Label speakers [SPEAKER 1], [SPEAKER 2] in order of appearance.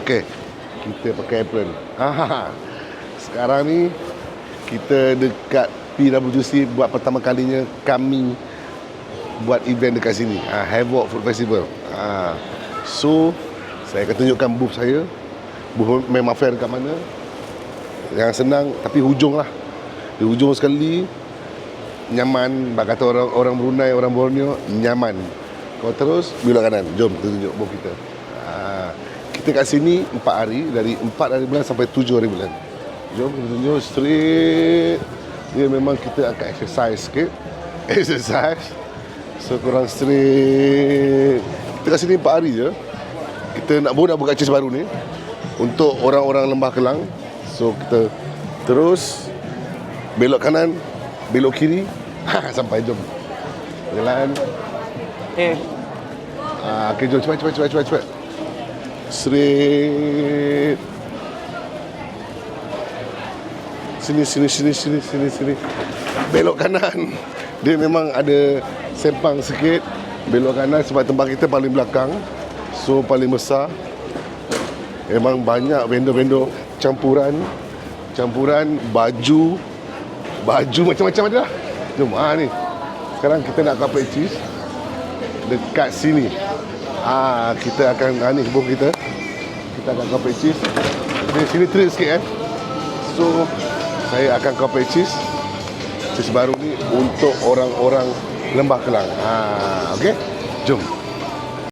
[SPEAKER 1] Okey. Kita pakai apron. Sekarang ni kita dekat PWC buat pertama kalinya kami buat event dekat sini. Ha, Havoc Food Festival. Ha. So saya akan tunjukkan booth saya. Booth memang fair dekat mana. Yang senang tapi hujung lah. Di hujung sekali nyaman bak kata orang orang Brunei orang Borneo nyaman kau terus belok kanan jom kita tunjuk booth kita kita kat sini 4 hari dari 4 hari bulan sampai 7 hari bulan. Jom kita tunjuk straight. Dia memang kita akan exercise sikit exercise. So korang straight. Kita kat sini 4 hari je. Kita nak baru nak buka chase baru ni. Untuk orang-orang Lembah Kelang. So kita terus. Belok kanan belok kiri. Ha, sampai jom. Jalan.
[SPEAKER 2] Eh,
[SPEAKER 1] ah, okay jom. Cepat cepat cepat cepat cepat straight sini sini sini sini sini sini. Belok kanan. Dia memang ada sempang sikit. Belok kanan sebab tempat kita paling belakang. So paling besar. Memang banyak vendor-vendor campuran. Campuran baju. Baju macam-macam ada lah. Jom ah ni. Sekarang kita nak carpet cheese. Dekat sini ah kita akan ah, ni booth kita. Kita akan carpet cheese. Di sini treat sikit kan so saya akan carpet cheese. Cheese baru ni untuk orang-orang Lembah Kelang. Ah okey? Jom